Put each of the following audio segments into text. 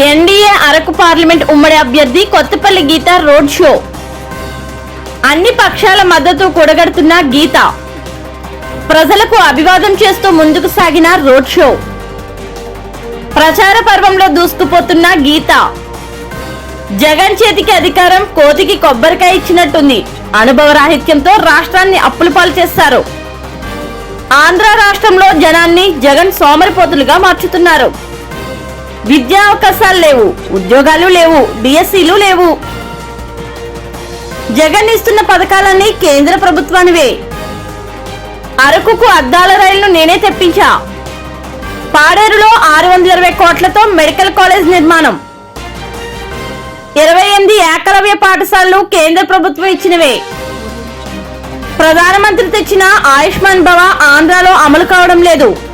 NDA Araku parliament ఉమ్మడి అభ్యర్థి కొత్తపల్లి గీత road show. అన్ని పక్షాల మద్దతు కూడగడుతున్న గీత. ప్రజలకు అభివాదం చేస్తూ ముందుకు సాగిన రోడ్ షో. ప్రచార పర్వంలో దూసుకుపోతున్న గీత. జగన్ చేతికి అధికారం కోతికి కొబ్బరికాయ ఇచ్చినట్టుంది. అనుభవ రాహిత్యంతో రాష్ట్రాన్ని అప్పుల పాలు చేస్తారు. ఆంధ్ర రాష్ట్రంలో జనాన్ని జగన్ సోమరిపోతులుగా మార్చుతున్నారు. విద్యా అవకాశాలు లేవు ఉద్యోగాలు లేవు డిఎస్సీలు లేవు. జగన్ ఇస్తున్న పథకాలన్నీ కేంద్ర ప్రభుత్వానివే. అరకుకు అద్దాల రైలును నేనే తెప్పించా. పాడేరులో ఆరు వందల ఇరవై కోట్లతో మెడికల్ కాలేజ్ నిర్మాణం. ఇరవై ఎనిమిది ఏకలవ్య పాఠశాలలు కేంద్ర ప్రభుత్వం ఇచ్చినవే. ప్రధానమంత్రి తెచ్చిన ఆయుష్మాన్ భవ ఆంధ్రాలో అమలు కావడం లేదు.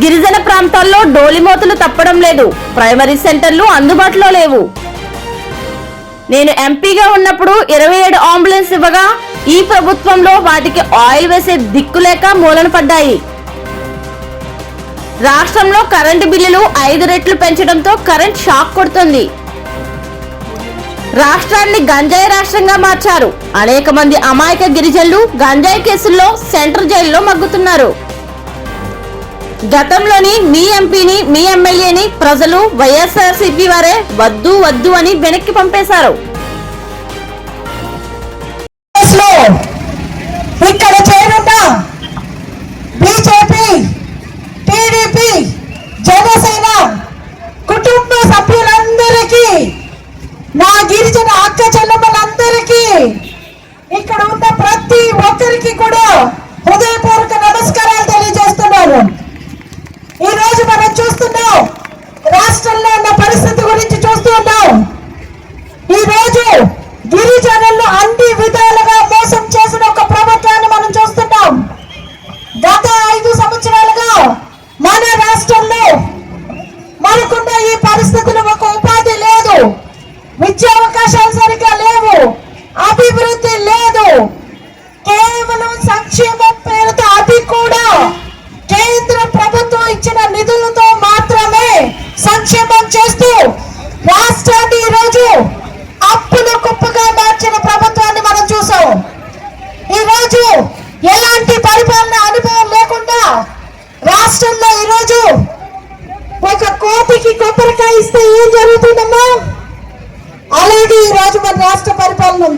గిరిజన ప్రాంతాల్లో డోలిమోతులు తప్పడం లేదు. ప్రైమరీ సెంటర్లు అందుబాటులో లేవు. నేను ఎంపీగా ఉన్నప్పుడు ఇరవై ఏడు అంబులెన్స్ ఇవ్వగా ఈ ప్రభుత్వంలో వాటికి ఆయిల్ వేసే దిక్కు లేక మూలన పడ్డాయి. రాష్ట్రంలో కరెంటు బిల్లులు ఐదు రెట్లు పెంచడంతో కరెంట్ షాక్ కొడుతుంది. రాష్ట్రాన్ని గంజాయి రాష్ట్రంగా మార్చారు. అనేక మంది అమాయక గిరిజనులు గంజాయి కేసుల్లో సెంట్రల్ జైల్లో మగ్గుతున్నారు. గతంలోని మీ ఎంపీని మీ ఎమ్మెల్యేని ప్రజలు వైఎస్ఆర్సీపీ వారే వద్దు వద్దు అని వెనక్కి పంపేశారు. ఇక్కడ చేరున్న బీజేపీ టీడీపీ జనసేన కుటుంబ సభ్యులందరికీ నా గిరిజన అక్క చెల్లెమ్మలందరికీ ఇక్కడ ఉన్న ప్రతి ఒక్కరికి కూడా హృదయపూర్వక నమస్కారాలు తెలియజేస్తున్నాను. మనం చూస్తున్నాం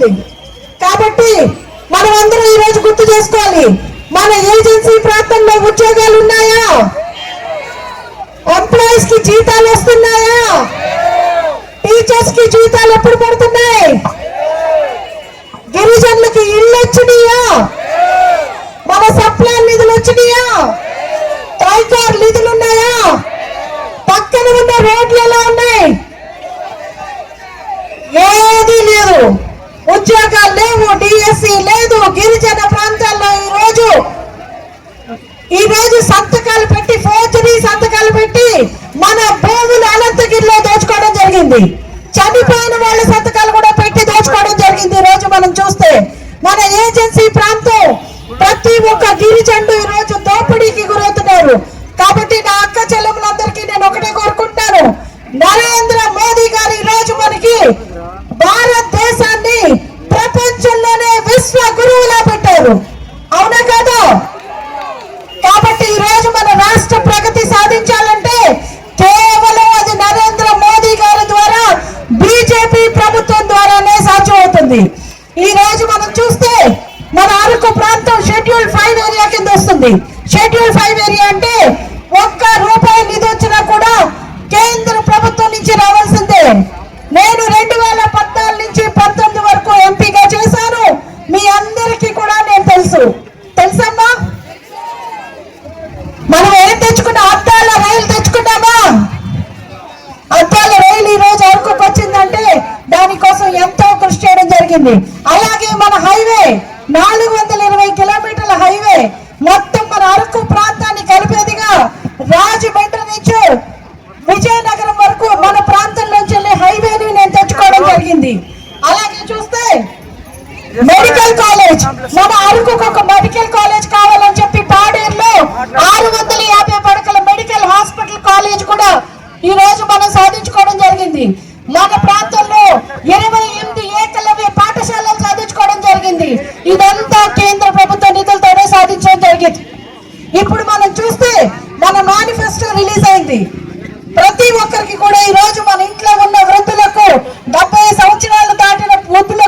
ఉంది కాబట్టి మనం అందరం ఈ రోజు గుర్తు చేసుకోవాలి. మన ఏజెన్సీ ప్రాంతంలో ఉద్యోగాలు ఉన్నాయా? ఎంప్లాయీస్కి జీతాలు వస్తున్నాయా? టీచర్స్కి జీతాలు ఎప్పుడు పడుతున్నాయి? గిరిజనులకి ఇల్లు వచ్చినాయా? మన సప్లై నిధులు వచ్చినాయా ట్రైకార్ నిధులు ఉన్నాయా పక్కన ఉన్న రోడ్లు ఎలా ఉన్నాయి ఏది లేదు ఉద్యోగాలు లేవు లేదు. గిరిజన ప్రాంతాల్లో ఈ రోజు ఈ రోజు సంతకాలు పెట్టి ఫోర్జరీ సంతకాలు పెట్టి మన భూములు అనంతగిరిలో దోచుకోవడం జరిగింది. చనిపోయిన వాళ్ళ సంతకాలు కూడా పెట్టి దోచుకోవడం జరిగింది. ఈ రోజు మనం చూస్తే మన ఏజెన్సీ ప్రాంతం ప్రతి ఒక్క గిరిజనుడు ఈ రోజు దోపిడీకి గురవుతున్నారు. కాబట్టి నా అక్క చెల్లెములందరికీ నేను ఒకటే కోరుకుంటాను నరేంద్ర మోదీ గారు ఈ రోజు మనకి భారతదేశాన్ని ప్రపంచంలోనే విశ్వ గురువులా పెట్టారు అవునా కాదా కాబట్టి ఈ రోజు మన రాష్ట్ర ప్రగతి సాధించాలంటే కేవలం అది నరేంద్ర మోదీ గారి ద్వారా బీజేపీ ప్రభుత్వం ద్వారానే సాధ్యమవుతుంది ఈ రోజు మనం చూస్తే మన అరకు ప్రాంతం షెడ్యూల్ ఫైవ్ ఏరియా కింద కాలేజ్. మన అరకుకు ఒక మెడికల్ కాలేజ్ కావాలని చెప్పి పాడేరులో ఆరు వందల యాభై పడకల మెడికల్ హాస్పిటల్ కాలేజ్ కూడా ఈ రోజు మనం సాధించుకోవడం జరిగింది. మన ప్రాంతంలో ఇరవై ఎనిమిది ఏకలవ్య పాఠశాలలు సాధించుకోవడం జరిగింది. ఇదంతా కేంద్ర ప్రభుత్వ నిధులతోనే సాధించడం జరిగింది. ఇప్పుడు మనం చూస్తే మన మేనిఫెస్టో రిలీజ్ అయింది. ప్రతి ఒక్కరికి కూడా ఈ రోజు మన ఇంట్లో ఉన్న వృద్ధులకు డెబ్బై సంవత్సరాలు దాటిన వృద్ధులు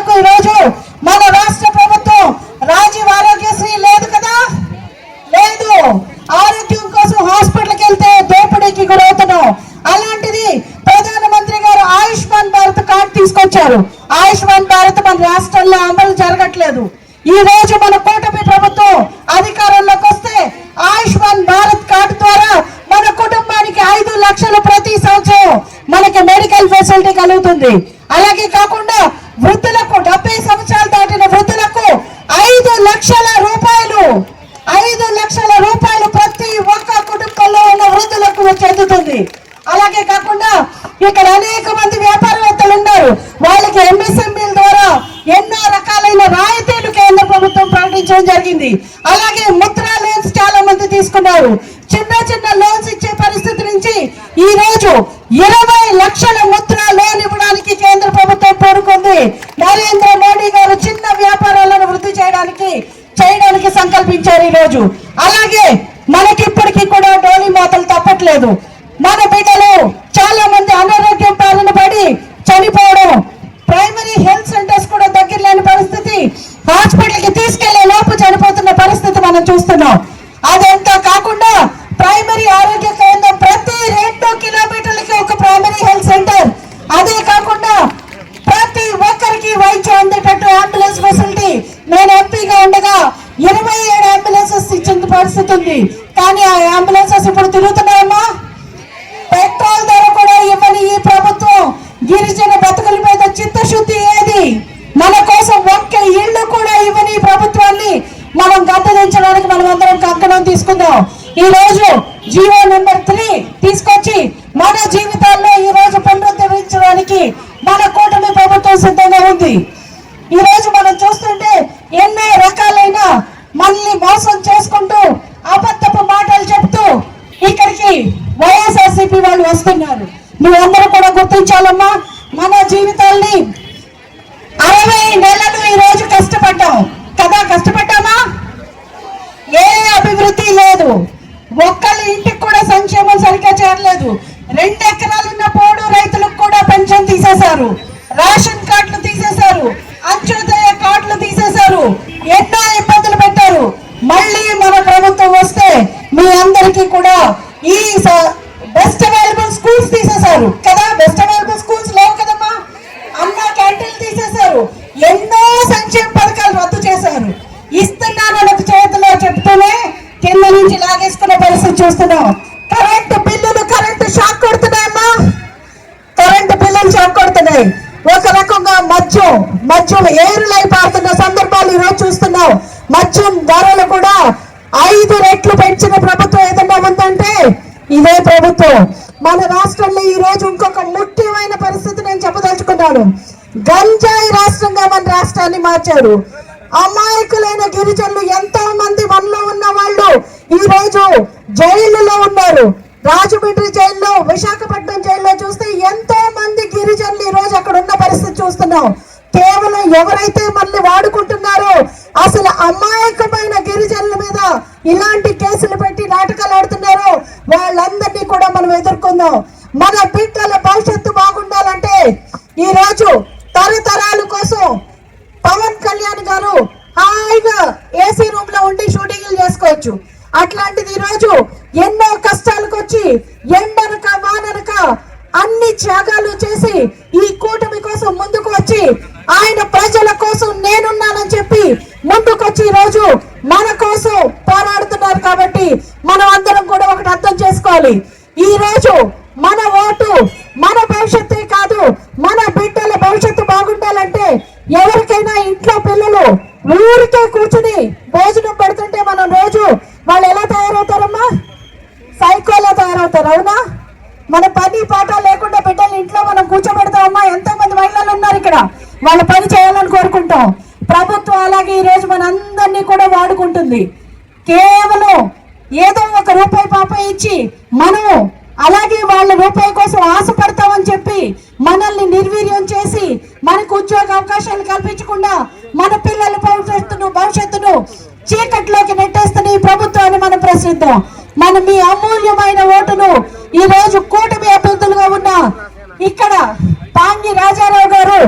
తీసుకొచ్చారు. ఆయుష్మాన్ భారత్ మన రాష్ట్రంలో అమలు జరగట్లేదు. ఈ రోజు మన కూటమి ప్రభుత్వం అధికారంలోకి వస్తే ఆయుష్మాన్ భారత్ కార్డు ద్వారా మన కుటుంబానికి ఐదు లక్షలు ప్రతి సంవత్సరం మనకి మెడికల్ ఫెసిలిటీ కలుగుతుంది. అలాగే కాకుండా వృద్ధులకు డెబ్బై సంవత్సరాలు దాటిన వృద్ధులకు ఐదు లక్షల రూపాయలు ఐదు లక్షల రూపాయలు ప్రతి ఒక్క కుటుంబంలో ఉన్న వృద్ధులకు చెందుతుంది. అలాగే కాకుండా ఇక్కడ అనేక మంది వ్యాపారవేత్తలు ఉన్నారు వాళ్ళకి ఎంఎస్ఎంఈల ద్వారా ఎన్నో రకాలైన రాయితీలు కేంద్ర ప్రభుత్వం జరిగింది. అలాగే ముద్రా లోన్స్ చాలా మంది తీసుకున్నారు. చిన్న చిన్న లోన్స్ ఇచ్చే పరిస్థితి నుంచి ఈ రోజు ఇరవై లక్షల ముద్రా లోన్ ఇవ్వడానికి కేంద్ర ప్రభుత్వం కోరుకుంది. నరేంద్ర మోడీ గారు చిన్న వ్యాపారాలను వృద్ధి చేయడానికి చేయడానికి సంకల్పించారు ఈ రోజు అలాగే మనకి ఇప్పటికీ కూడా డోలి మాతలు తప్పట్లేదు. మన బిడ్డలు చాలా మంది అనారోగ్యం పాలన పడి చనిపోవడం ప్రైమరీ హెల్త్ సెంటర్స్ కూడా దగ్గర లేని పరిస్థితి. హాస్పిటల్కి తీసుకెళ్ళే లోపు చనిపోతున్న పరిస్థితి మనం చూస్తున్నాం. అదంతా కాకుండా ప్రైమరీ ఆరోగ్య కేంద్రం ప్రతి రెండు కిలోమీటర్లకి ఒక ప్రైమరీ హెల్త్ సెంటర్ అదే కాకుండా ప్రతి ఒక్కరికి వైద్యం అందేటట్టు అంబులెన్స్ ఫెసిలిటీ నేను ఎంపీగా ఉండగా ఇరవై ఏడు అంబులెన్సెస్ ఇచ్చిన పరిస్థితి ఉంది కానీ ఆ అంబులెన్సెస్ ఇప్పుడు తిరుగుతున్నాయమ్మా పెట్రోల్ ధర కూడా ఇవ్వని ఈ ప్రభుత్వం గిరిజన బతుకుల మీద చిత్తశుద్ధి ఏది మన కోసం ఒక్క ఇల్లు కూడా ఇవ్వని ఈ ప్రభుత్వాన్ని మనం గద్దదించడానికి మనం అందరం కంకణం తీసుకుందాం. ఈ రోజు జియో నెంబర్ త్రీ తీసుకొచ్చి మన జీవితాల్లో ఈ రోజు పునరుద్ధరించడానికి మన కూటమి ప్రభుత్వం సిద్ధంగా ఉంది. ఈ రోజు మనం చూస్తుంటే ఎన్నో రకాలైన మళ్ళీ మోసం చేసుకుంటూ అబద్ధపు మాటలు చెప్తూ ఇక్కడికి వైఎస్ఆర్సీపీ వాళ్ళు వస్తున్నారు. నువ్వందరూ కూడా గుర్తించాలమ్మా మన జీవితాల్ని అరవై నెలలు ఈ రోజు కష్టపడ్డాం. కదా కష్టపడ్డామా? ఏ అభివృద్ధి లేదు. ఒక్కళ్ళ ఇంటికి కూడా సంక్షేమం సరిగ్గా చేరలేదు. రెండు ఎకరాలున్న పోడు రైతులకు కూడా పెన్షన్ తీసేశారు. రేషన్ కార్డులు తీసేశారు. అంత్యోదయ కార్డులు తీసేశారు. ఎన్నో ఇబ్బందులు పెట్టారు. మళ్ళీ మన ప్రభుత్వం వస్తే మద్యం ఏరులై పారుతున్న సందర్భాలు ఈరోజు చూస్తున్నాం. మద్యం ధరలు కూడా ఐదు రెట్లు పెంచిన ప్రభుత్వం ఏదన్నా ఉందంటే ఇదే ప్రభుత్వం. మన రాష్ట్రంలో ఈ రోజు ఇంకొక ముఖ్యమైన పరిస్థితి నేను చెప్పదలుచుకున్నాను. గంజాయి రాష్ట్రంగా మన రాష్ట్రాన్ని మార్చారు. అమాయకులైన గిరిజనులు ఎంతో మంది మనలో ఉన్న వాళ్ళు ఈ రోజు జైలులో ఉన్నారు. రాజమండ్రి జైల్లో విశాఖపట్నం జైల్లో చూస్తే ఎంతో మంది గిరిజనులు ఈ రోజు అక్కడ ఉన్న పరిస్థితి చూస్తున్నాం. కేవలం ఎవరైతే మనల్ని వాడుకుంటున్నారో అసలు అమాయకమైన గిరిజనుల మీద ఇలాంటి కేసులు పెట్టి నాటకాలు ఆడుతున్నారో వాళ్ళందరినీ కూడా మనం ఎదుర్కొందాం. మన బిడ్డల భవిష్యత్తు బాగుండాలంటే ఈ రోజు తరతరాల కోసం పవన్ కళ్యాణ్ గారు హాయిగా ఏసీ రూమ్లో ఉండి షూటింగ్లు చేసుకోవచ్చు. అట్లాంటిది ఈ రోజు ఎన్నో కష్టాలకు వచ్చి ఎండనక వాననక అన్ని త్యాగాలు చేసి ఈ కూటమి కోసం ముందుకు వచ్చి ఆయన ప్రజల కోసం నేనున్నానని చెప్పి ముందుకొచ్చి ఈ రోజు మన కోసం పోరాడుతున్నారు కాబట్టి మనం అందరం కూడా ఒకటి అర్థం చేసుకోవాలి. ఈ రోజు మన ఓటు మన భవిష్యత్తే కాదు మన బిడ్డల భవిష్యత్తు బాగుండాలంటే ఎవరికైనా ఇంట్లో పిల్లలు ఊరికే కూర్చుని భోజనం పెడుతుంటే మనం రోజు వాళ్ళు ఎలా తయారవుతారమ్మా సైకోలా తయారవుతారు అవునా మన పని పాట లేకుండా బిడ్డలు ఇంట్లో మనం కూర్చోబెడతామమ్మా ఎంతో మంది మహిళలు ఉన్నారు ఇక్కడ వాళ్ళ పని చేయాలని కోరుకుంటాం ప్రభుత్వం అలాగే ఈ రోజు మన అందరినీ కూడా వాడుకుంటుంది కేవలం ఏదో ఒక రూపాయి పాప ఇచ్చి మనం అలాగే వాళ్ళ రూపాయి కోసం ఆశపడతామని చెప్పి మనల్ని నిర్వీర్యం చేసి మనకు ఉద్యోగ అవకాశాలు కల్పించకుండా మన పిల్లల భవిష్యత్తును భవిష్యత్తును చీకట్లోకి నెట్టేస్తున్న ఈ ప్రభుత్వాన్ని మనం ప్రశ్నిద్దాం. మనం మీ అమూల్యమైన ఓటును ఈ రోజు కూటమి అభ్యర్థులుగా ఉన్న ఇక్కడ పాంగి రాజారావు గారు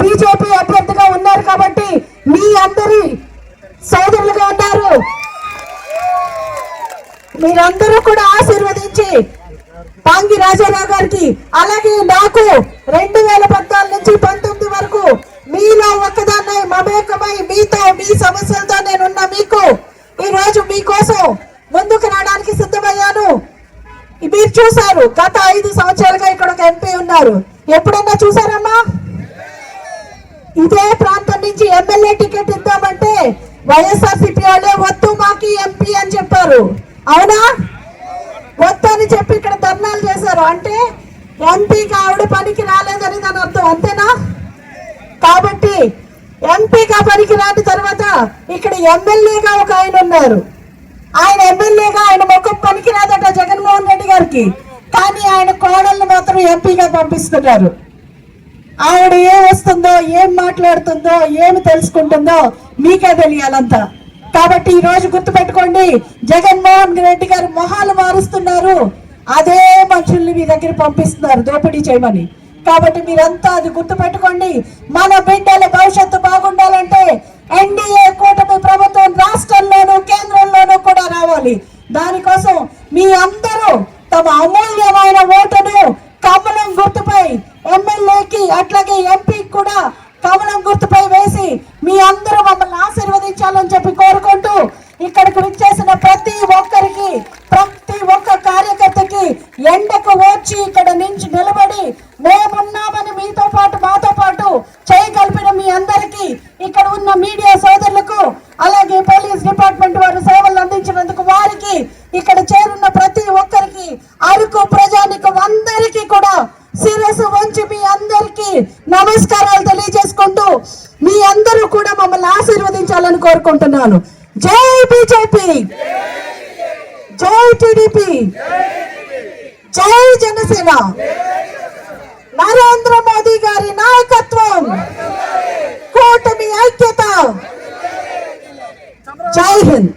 బీజేపీ అభ్యర్థిగా ఉన్నారు కాబట్టి మీ అందరి సోదరులుగా ఉన్నారు మీరందరూ కూడా ఆశీర్వదించి పాంగి రాజారావు గారికి అలాగే నాకు రెండు వేల పద్నాలుగు నుంచి పంతొమ్మిది వరకు మీలో ఒకదాన్ని మమేకమై మీతో మీ సమస్యలతో నేనున్న మీకు. ఈ రోజు మీకోసం ముందుకు రావడానికి సిద్ధమయ్యాను. మీరు చూశారు గత ఐదు సంవత్సరాలుగా ఇక్కడ ఒక ఎంపీ ఉన్నారు. ఎప్పుడన్నా చూసారమ్మా ఇదే ప్రాంతం నుంచి ఎమ్మెల్యే టికెట్ ఇద్దామంటే వైఎస్ఆర్సీపీ వాళ్ళే వద్దు మాకి ఎంపీ అని చెప్పారు. అవునా? వద్దని అని చెప్పి ఇక్కడ ధర్నాలు చేశారు. అంటే ఎంపీకి ఆవిడ పనికి రాలేదని దాని అర్థం అంతేనా? కాబట్టి ఎంపీగా పనికి రాని తర్వాత ఇక్కడ ఎమ్మెల్యేగా ఒక ఆయన ఉన్నారు. ఆయన ఎమ్మెల్యేగా ఆయన ముఖం పనికి రాదట జగన్మోహన్ రెడ్డి గారికి. కానీ ఆయన కోడల్ని మాత్రం ఎంపీగా పంపిస్తున్నారు. ఆవిడ ఏం వస్తుందో ఏం మాట్లాడుతుందో ఏమి తెలుసుకుంటుందో మీకే తెలియాలంతా. కాబట్టి ఈ రోజు గుర్తుపెట్టుకోండి జగన్మోహన్ రెడ్డి గారు మొహాలు మారుస్తున్నారు. అదే మనుషుల్ని మీ దగ్గర పంపిస్తున్నారు దోపిడీ చేయమని. కాబట్టి మీరంతా అది గుర్తుపెట్టుకోండి మన బిడ్డల భవిష్యత్తు బాగుండాలంటే ఎన్డీఏ కూటమి ప్రభుత్వం రాష్ట్రంలోనూ కేంద్రంలోనూ కూడా రావాలి. దానికోసం మీ అందరూ తమ అమూల్యమైన ఓటును కమలం గుర్తుపై ఎమ్మెల్యేకి అట్లాగే ఎంపీకి కూడా కమలం గుర్తుపై వేసి మీ అందరూ మమ్మల్ని ఆశీర్వదించాలని చెప్పి కోరుకుంటూ ఇక్కడికి విచ్చేసిన ప్రతి ఒక్కరికి ప్రతి ఒక్క కార్యకర్తకి ఎండకు వచ్చి ఇక్కడ నుంచి నిలబడి మేమున్నామని మీతో పాటు మాతో పాటు చేయి కలిపిన మీ అందరికీ ఇక్కడ ఉన్న మీడియా సోదరులకు అలాగే పోలీస్ డిపార్ట్మెంట్ వారు సేవలు అందించినందుకు వారికి ఇక్కడ చేరున్న ప్రతి ఒక్కరికి అరకు ప్రజానికి అందరికీ కూడా శిరస్సు వంచి మీ అందరికీ నమస్కారాలు తెలియజేసుకుంటూ మీ అందరూ కూడా మమ్మల్ని ఆశీర్వదించాలని కోరుకుంటున్నాను. జై బీజేపీ! జై టిడిపి! జై జనసేన! నరేంద్ర మోదీ గారి నాయకత్వం! కూటమి ఐక్యత! జై హింద్!